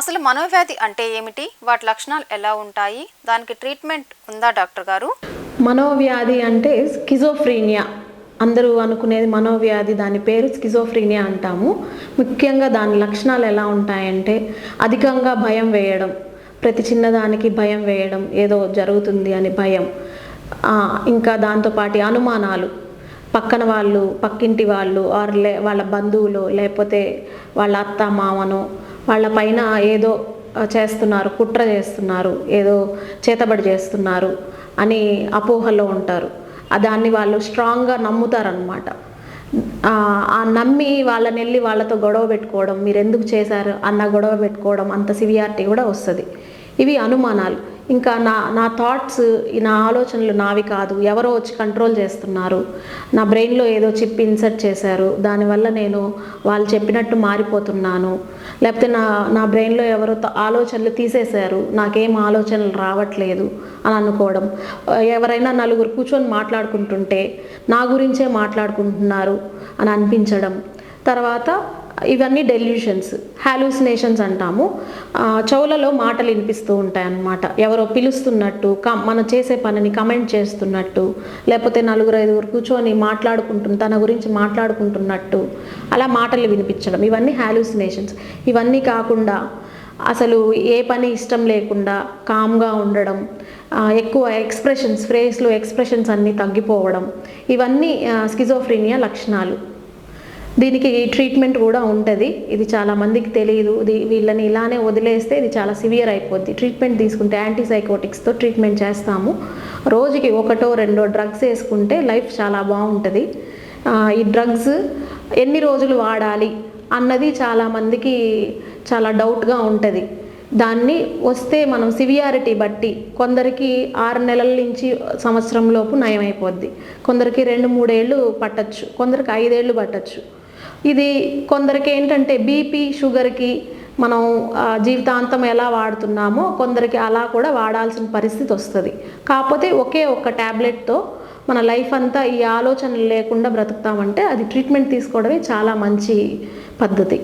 అసలు మనోవ్యాధి అంటే ఏమిటి? వాటి లక్షణాలు ఎలా ఉంటాయి? దానికి ట్రీట్మెంట్ ఉందా డాక్టర్ గారు? మనోవ్యాధి అంటే స్కిజోఫ్రీనియా. అందరూ అనుకునేది మనోవ్యాధి దాని పేరు స్కిజోఫ్రీనియా అంటాము. ముఖ్యంగా దాని లక్షణాలు ఎలా ఉంటాయంటే అధికంగా భయం వేయడం ప్రతి చిన్నదానికి భయం వేయడం ఏదో జరుగుతుంది అని భయం. ఇంకా దాంతోపాటి అనుమానాలు. పక్కన వాళ్ళు పక్కింటి వాళ్ళు ఆర్ లే వాళ్ళ బంధువులు లేకపోతే వాళ్ళ అత్త మామను వాళ్ళ పైన ఏదో చేస్తున్నారు కుట్ర చేస్తున్నారు ఏదో చేతబడి చేస్తున్నారు అని అపోహలో ఉంటారు. దాన్ని వాళ్ళు స్ట్రాంగ్గా నమ్ముతారనమాట ఆ నమ్మి వాళ్ళని వెళ్ళి వాళ్ళతో గొడవ పెట్టుకోవడం మీరు ఎందుకు చేశారు? అన్న గొడవ పెట్టుకోవడం అంత సివియారిటీ కూడా వస్తుంది. ఇవి అనుమానాలు. ఇంకా నా నా థాట్స్ నా ఆలోచనలు నావి కాదు. ఎవరో వచ్చి కంట్రోల్ చేస్తున్నారు. నా బ్రెయిన్లో ఏదో చిప్ ఇన్సర్ట్ చేశారు. దానివల్ల నేను వాళ్ళు చెప్పినట్టు మారిపోతున్నాను. లేకపోతే నా నా బ్రెయిన్లో ఎవరో ఆలోచనలు తీసేశారు. నాకేం ఆలోచనలు రావట్లేదు అని అనుకోవడం. ఎవరైనా నలుగురు కూర్చొని మాట్లాడుకుంటుంటే నా గురించే మాట్లాడుకుంటున్నారు అని అనిపించడం. తర్వాత ఇవన్నీ డెల్యూషన్స్ హాలూసినేషన్స్ అంటాము. చెవులలో మాటలు వినిపిస్తూ ఉంటాయి అన్నమాట ఎవరో పిలుస్తున్నట్టు కం మనం చేసే పనిని కమెంట్ చేస్తున్నట్టు లేకపోతే నలుగురు ఐదుగురు కూర్చొని మాట్లాడుకుంటు తన గురించి మాట్లాడుకుంటున్నట్టు అలా మాటలు వినిపించడం. ఇవన్నీ హాలూసినేషన్స్ ఇవన్నీ కాకుండా అసలు ఏ పని ఇష్టం లేకుండా కామ్గా ఉండడం ఎక్కువ ఎక్స్ప్రెషన్స్ ఫ్రేస్లో ఎక్స్ప్రెషన్స్ అన్నీ తగ్గిపోవడం ఇవన్నీ స్కిజోఫ్రీనియా లక్షణాలు. దీనికి ట్రీట్మెంట్ కూడా ఉంటుంది. ఇది చాలా మందికి తెలియదు ఇది వీళ్ళని ఇలానే వదిలేస్తే ఇది చాలా సివియర్ అయిపోద్ది. ట్రీట్మెంట్ తీసుకుంటే యాంటీసైకోటిక్స్తో ట్రీట్మెంట్ చేస్తాము. రోజుకి ఒకటో రెండో డ్రగ్స్ వేసుకుంటే లైఫ్ చాలా బాగుంటుంది. ఈ డ్రగ్స్ ఎన్ని రోజులు వాడాలి అన్నది చాలా మందికి చాలా డౌట్గా ఉంటుంది. దాన్ని వస్తే మనం సివియారిటీ బట్టి కొందరికి ఆరు నెలల నుంచి సంవత్సరంలోపు నయమైపోద్ది. కొందరికి రెండు మూడేళ్ళు పట్టచ్చు. కొందరికి ఐదేళ్ళు పట్టచ్చు. ఇది కొందరికి ఏంటంటే బీపీ షుగర్కి మనం జీవితాంతం ఎలా వాడుతున్నామో కొందరికి అలా కూడా వాడాల్సిన పరిస్థితి వస్తుంది. కాకపోతే ఒకే ఒక్క ట్యాబ్లెట్తో మన లైఫ్ అంతా ఈ ఆలోచనలు లేకుండా బ్రతుకుతామంటే అది ట్రీట్మెంట్ తీసుకోవడమే చాలా మంచి పద్ధతి.